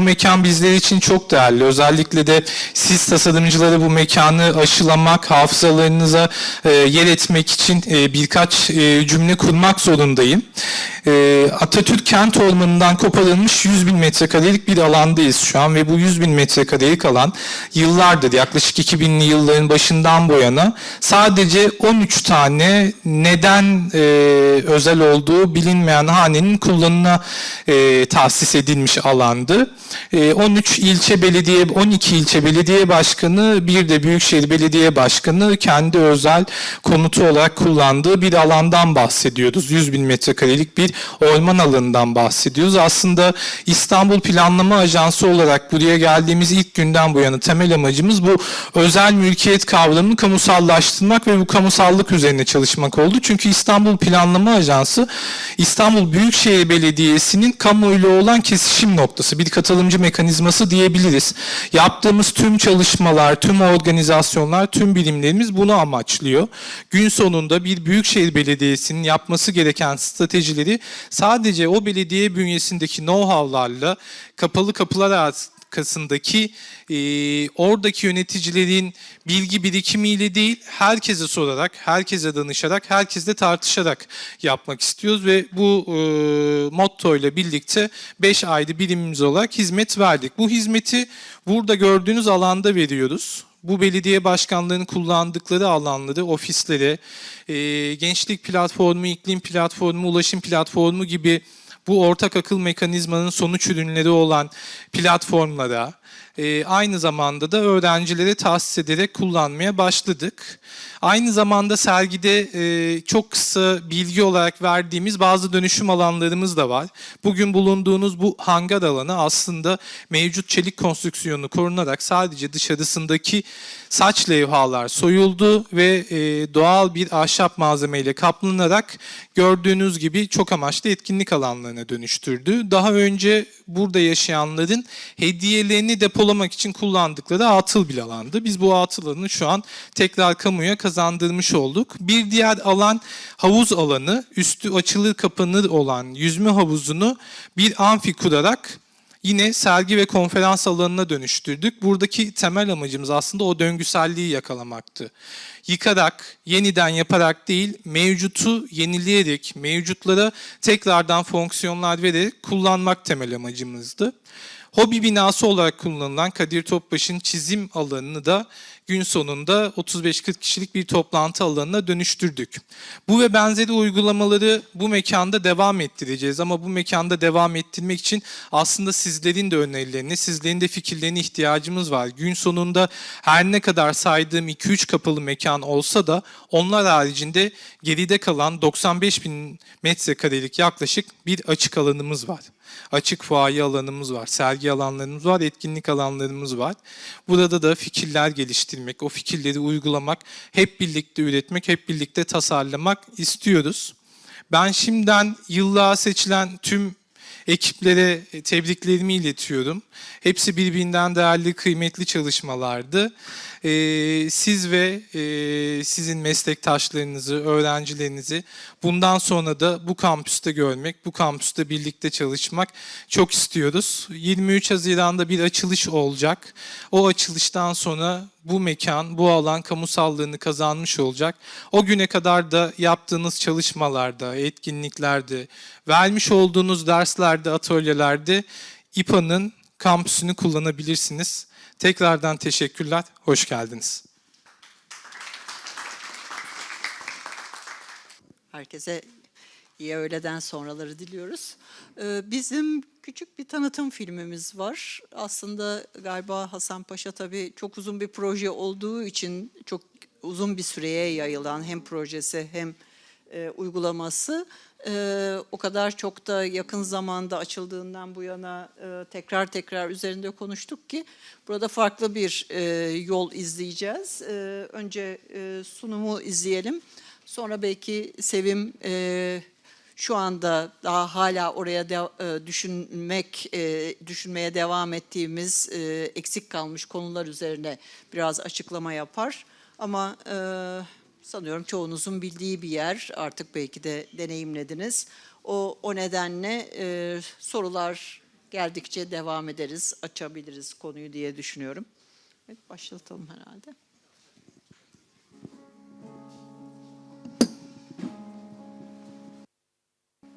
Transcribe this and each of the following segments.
bu mekan bizler için çok değerli. Özellikle de siz tasarımcıları bu mekanı aşılamak, hafızalarınıza e, yer etmek için e, birkaç e, cümle kurmak zorundayım. E, Atatürk kent ormanından koparılmış 100 bin metrekarelik bir alandayız şu an ve bu 100 bin metrekarelik alan yıllardır yaklaşık 2000'li yılların başından bu yana sadece 13 tane neden e, özel olduğu bilinmeyen hanenin kullanımına e, tahsis edilmiş alandı. E, 13 ilçe belediye, 12 ilçe belediye başkanı, bir de Büyükşehir Belediye Başkanı kendi özel konutu olarak kullandığı bir alandan bahsediyoruz. 100 bin metrekarelik bir orman alanından bahsediyoruz. Aslında İstanbul Planlama Ajansı olarak buraya geldiğimiz ilk günden bu yana temel amacımız bu özel mülkiyet kavramını kamusallaştırmak ve bu kamusallık üzerine çalışmak oldu. Çünkü İstanbul Planlama Ajansı İstanbul Büyükşehir Belediyesi'nin kamuyla olan kesişim noktası, bir katılımcı mekanizması diyebiliriz. Yaptığımız tüm çalışmalar, tüm organizasyonlar, tüm bilimlerimiz bunu amaçlıyor. Gün sonunda bir Büyükşehir Belediyesi'nin yapması gereken stratejileri sadece o belediye bünyesindeki know-how'larla kapalı kapılar arkasındaki e, oradaki yöneticilerin bilgi birikimiyle değil, herkese sorarak, herkese danışarak, herkesle tartışarak yapmak istiyoruz ve bu e, motto ile birlikte 5 ayda birimimiz olarak hizmet verdik. Bu hizmeti burada gördüğünüz alanda veriyoruz bu belediye başkanlarının kullandıkları alanları, ofisleri, e, gençlik platformu, iklim platformu, ulaşım platformu gibi bu ortak akıl mekanizmanın sonuç ürünleri olan platformlara, e, aynı zamanda da öğrencilere tahsis ederek kullanmaya başladık. Aynı zamanda sergide e, çok kısa bilgi olarak verdiğimiz bazı dönüşüm alanlarımız da var. Bugün bulunduğunuz bu hangar alanı aslında mevcut çelik konstrüksiyonu korunarak sadece dışarısındaki saç levhalar soyuldu ve e, doğal bir ahşap malzemeyle kaplanarak gördüğünüz gibi çok amaçlı etkinlik alanlarına dönüştürdü. Daha önce burada yaşayanların hediyelerini depolamak için kullandıkları atıl bir alandı. Biz bu atıl şu an tekrar kamuya kazandırmış olduk. Bir diğer alan havuz alanı. Üstü açılır kapanır olan yüzme havuzunu bir amfi kurarak yine sergi ve konferans alanına dönüştürdük. Buradaki temel amacımız aslında o döngüselliği yakalamaktı. Yıkarak, yeniden yaparak değil, mevcutu yenileyerek, mevcutlara tekrardan fonksiyonlar vererek kullanmak temel amacımızdı. Hobi binası olarak kullanılan Kadir Topbaş'ın çizim alanını da gün sonunda 35-40 kişilik bir toplantı alanına dönüştürdük. Bu ve benzeri uygulamaları bu mekanda devam ettireceğiz ama bu mekanda devam ettirmek için aslında sizlerin de önerilerine, sizlerin de fikirlerine ihtiyacımız var. Gün sonunda her ne kadar saydığım 2-3 kapalı mekan olsa da onlar haricinde geride kalan 95 bin metrekarelik yaklaşık bir açık alanımız var. Açık fuaye alanımız var, sergi alanlarımız var, etkinlik alanlarımız var. Burada da fikirler geliştirmek, o fikirleri uygulamak, hep birlikte üretmek, hep birlikte tasarlamak istiyoruz. Ben şimdiden yıllığa seçilen tüm ekiplere tebriklerimi iletiyorum. Hepsi birbirinden değerli, kıymetli çalışmalardı. Ee, siz ve e, sizin meslektaşlarınızı, öğrencilerinizi bundan sonra da bu kampüste görmek, bu kampüste birlikte çalışmak çok istiyoruz. 23 Haziran'da bir açılış olacak. O açılıştan sonra bu mekan, bu alan kamusallığını kazanmış olacak. O güne kadar da yaptığınız çalışmalarda, etkinliklerde, vermiş olduğunuz derslerde, atölyelerde İPA'nın kampüsünü kullanabilirsiniz. Tekrardan teşekkürler, hoş geldiniz. Herkese iyi öğleden sonraları diliyoruz. Ee, Bizim küçük bir tanıtım filmimiz var. Aslında galiba Hasan Paşa tabii çok uzun bir proje olduğu için çok uzun bir süreye yayılan hem projesi hem e, uygulaması. Ee, o kadar çok da yakın zamanda açıldığından bu yana e, tekrar tekrar üzerinde konuştuk ki burada farklı bir e, yol izleyeceğiz. Ee, önce e, sunumu izleyelim. Sonra belki Sevim e, şu anda daha hala oraya de, e, düşünmek, e, düşünmeye devam ettiğimiz e, eksik kalmış konular üzerine biraz açıklama yapar. Ama e, sanıyorum çoğunuzun bildiği bir yer, artık belki de deneyimlediniz. O, o nedenle e, sorular geldikçe devam ederiz, açabiliriz konuyu diye düşünüyorum. Evet, başlatalım herhalde.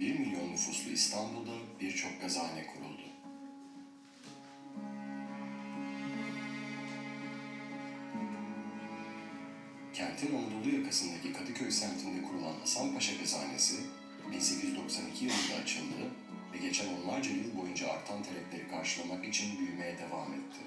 Bir milyon nüfuslu İstanbul'da birçok gazhane kuruldu. Kentin Anadolu yakasındaki Kadıköy semtinde kurulan Hasanpaşa Gazhanesi, 1892 yılında açıldı ve geçen onlarca yıl boyunca artan talepleri karşılamak için büyümeye devam etti.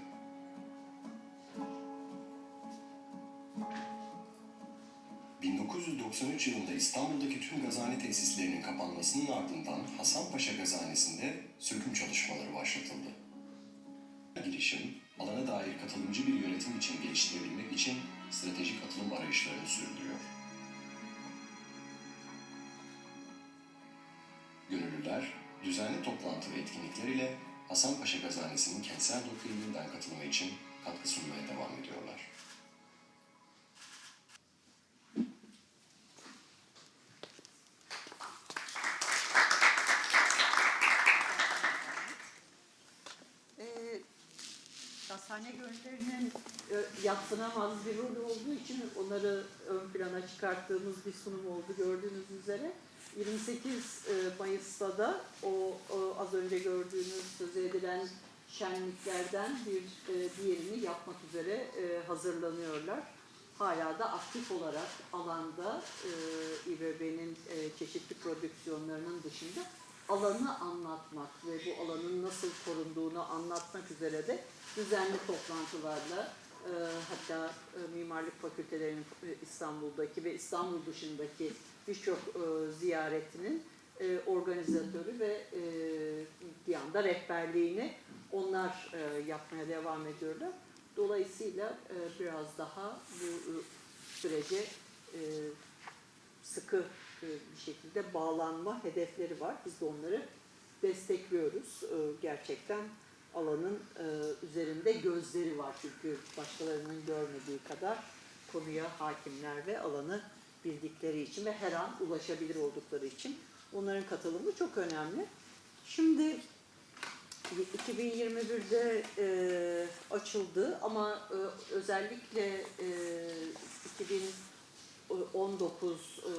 ...1993 yılında İstanbul'daki tüm gazhane tesislerinin kapanmasının ardından Hasanpaşa Gazhanesi'nde söküm çalışmaları başlatıldı. Girişim, alana dair katılımcı bir yönetim için geliştirebilmek için stratejik atılım arayışlarını sürdürüyor. Gönüllüler, düzenli toplantı ve etkinlikler ile Hasanpaşa Gazhanesi'nin kentsel dokuya yeniden katılımı için katkı sunmaya devam ediyorlar. Ee, Gazhane gönüllerinin e, yatsınamaz bir rol olduğu için onları ön plana çıkarttığımız bir sunum oldu gördüğünüz üzere. 28 e, Mayıs'ta da o, az önce gördüğünüz söz edilen şenliklerden bir e, diğerini yapmak üzere e, hazırlanıyorlar. Hala da aktif olarak alanda İBB'nin çeşitli prodüksiyonlarının dışında alanı anlatmak ve bu alanın nasıl korunduğunu anlatmak üzere de düzenli toplantılarla e, hatta e, mimarlık fakültelerinin e, İstanbul'daki ve İstanbul dışındaki birçok e, ziyaretinin e, organizatörü ve e, bir anda rehberliğini onlar e, yapmaya devam ediyorlar. Dolayısıyla e, biraz daha bu e, sürece e, sıkı e, bir şekilde bağlanma hedefleri var. Biz de onları destekliyoruz. E, Gerçekten alanın e, üzerinde gözleri var çünkü başkalarının görmediği kadar konuya hakimler ve alanı bildikleri için ve her an ulaşabilir oldukları için onların katılımı çok önemli. Şimdi 2021'de e, açıldı ama e, özellikle e, 2019 e,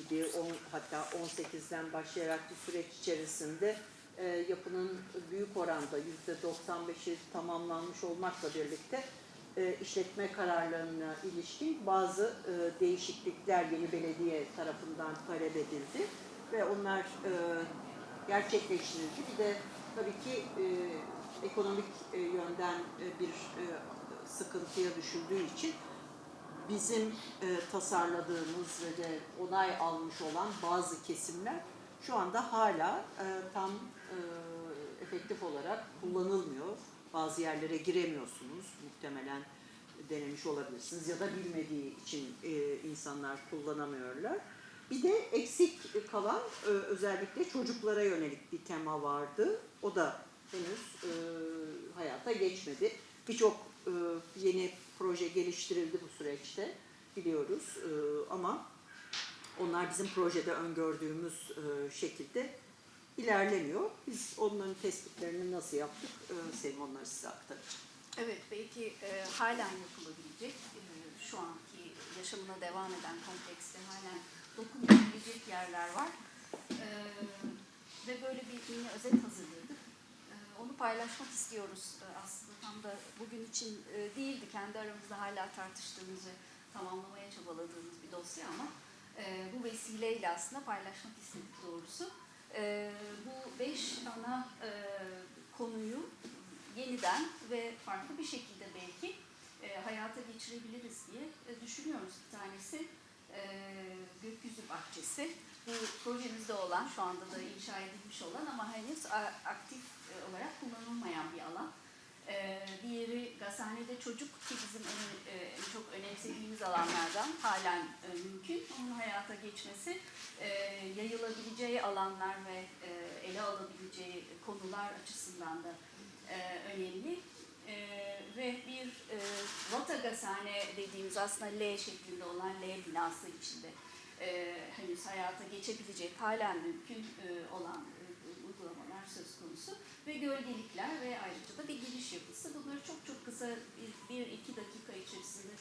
gibi on, hatta 18'den başlayarak bir süreç içerisinde e, yapının büyük oranda %95'i tamamlanmış olmakla birlikte e, işletme kararlarına ilişkin bazı e, değişiklikler yeni belediye tarafından talep edildi ve onlar e, gerçekleştirildi. Bir de tabii ki e, ekonomik e, yönden e, bir e, sıkıntıya düşüldüğü için bizim e, tasarladığımız ve de onay almış olan bazı kesimler şu anda hala e, tam e, efektif olarak kullanılmıyor. Bazı yerlere giremiyorsunuz muhtemelen denemiş olabilirsiniz ya da bilmediği için e, insanlar kullanamıyorlar. Bir de eksik kalan e, özellikle çocuklara yönelik bir tema vardı. O da henüz e, hayata geçmedi. Birçok e, yeni proje geliştirildi bu süreçte biliyoruz E, ama onlar bizim projede öngördüğümüz e, şekilde ilerlemiyor. Biz onların tespitlerini nasıl yaptık? E, Selim onları size aktaracağım. Evet, belki e, halen yapılabilecek, e, şu anki yaşamına devam eden komplekste halen dokunulabilecek yerler var. E, ve böyle bir mini özet hazırladık. E, onu paylaşmak istiyoruz e, aslında tam da bugün için e, değildi, kendi aramızda hala tartıştığımız ve tamamlamaya çabaladığımız bir dosya ama e, bu vesileyle aslında paylaşmak istedik doğrusu. E, bu beş ana e, konuyu yeniden ve farklı bir şekilde belki e, hayata geçirebiliriz diye e, düşünüyoruz. Bir tanesi e, gökyüzü bahçesi. Bu projemizde olan, şu anda da inşa edilmiş olan ama henüz aktif e, olarak kullanılmayan bir alan. E, diğeri gazhanede çocuk ki bizim en, e, çok önemsediğimiz alanlardan halen e, mümkün. Onun hayata geçmesi e, yayılabileceği alanlar ve e, ele alabileceği konular açısından da e, önemli. E, ve bir e, rota gazhane dediğimiz aslında L şeklinde olan L binası içinde e, henüz hayata geçebilecek halen mümkün e, olan e, uygulamalar söz konusu ve gölgelikler ve ayrıca da bir giriş yapısı. Bunları çok çok kısa bir, bir iki dakika içerisinde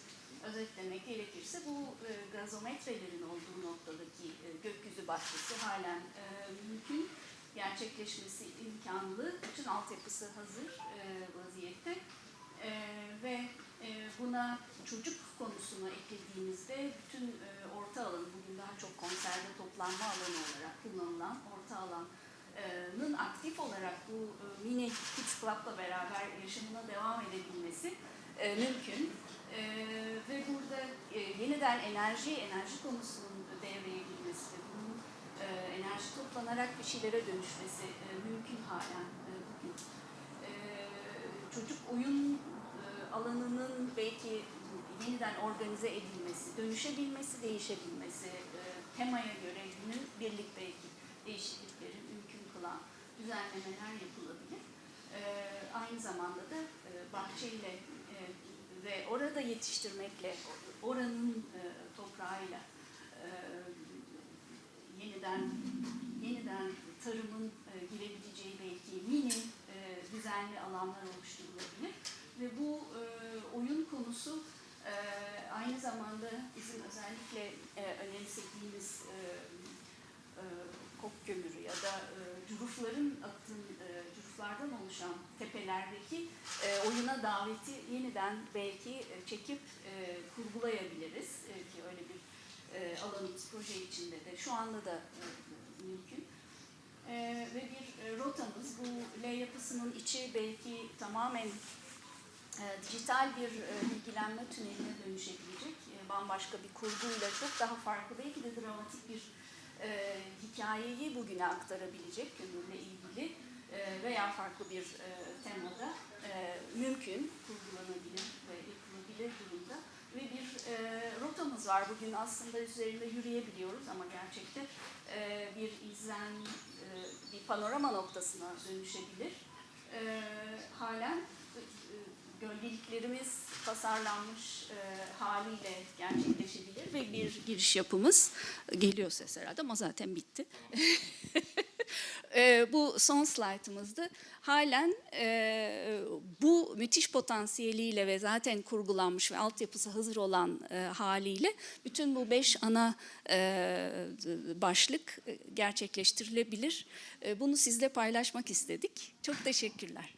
özetlemek gerekirse bu e, gazometrelerin olduğu noktadaki e, gökyüzü başlısı halen e, mümkün gerçekleşmesi imkanlı. Bütün altyapısı hazır e, vaziyette. E, ve e, buna çocuk konusuna eklediğimizde bütün e, orta alanı bugün daha çok konserde toplanma alanı olarak kullanılan orta alanın aktif olarak bu e, mini Kids Club'la beraber yaşamına devam edebilmesi mümkün. Ve burada yeniden enerji, enerji konusunun devreye girmesi bunun enerji toplanarak bir şeylere dönüşmesi mümkün halen e, bugün. Çocuk oyun alanının belki yeniden organize edilmesi, dönüşebilmesi, değişebilmesi, temaya göre günün birlik belki değişiklikleri kılan düzenlemeler yapılabilir. E, aynı zamanda da e, bahçeyle e, ve orada yetiştirmekle, oranın e, toprağıyla e, yeniden yeniden tarımın e, girebileceği belki mini e, düzenli alanlar oluşturulabilir ve bu e, oyun konusu e, aynı zamanda bizim özellikle e, önemsediğimiz e, e, kok kömürü ya da e, cürufların atın, e, cüruflardan oluşan tepelerdeki e, oyuna daveti yeniden belki e, çekip e, kurgulayabiliriz E, ki öyle bir e, alanımız proje içinde de şu anda da e, mümkün. E, ve bir e, rotamız bu L yapısının içi belki tamamen e, dijital bir e, bilgilenme tüneline dönüşebilecek e, bambaşka bir kurguyla çok daha farklı belki de dramatik bir e, hikayeyi bugüne aktarabilecek kömürle ilgili e, veya farklı bir e, temada e, mümkün, kurgulanabilir ve yapılabilir durumda ve bir e, rotamız var. Bugün aslında üzerinde yürüyebiliyoruz ama gerçekte e, bir izlen, e, bir panorama noktasına dönüşebilir. E, halen gölgeliklerimiz tasarlanmış e, haliyle gerçekleşebilir ve bir giriş yapımız geliyor ses herhalde ama zaten bitti. E, bu son slaytımızdı. Halen e, bu müthiş potansiyeliyle ve zaten kurgulanmış ve altyapısı hazır olan e, haliyle bütün bu beş ana e, başlık e, gerçekleştirilebilir. E, bunu sizle paylaşmak istedik. Çok teşekkürler.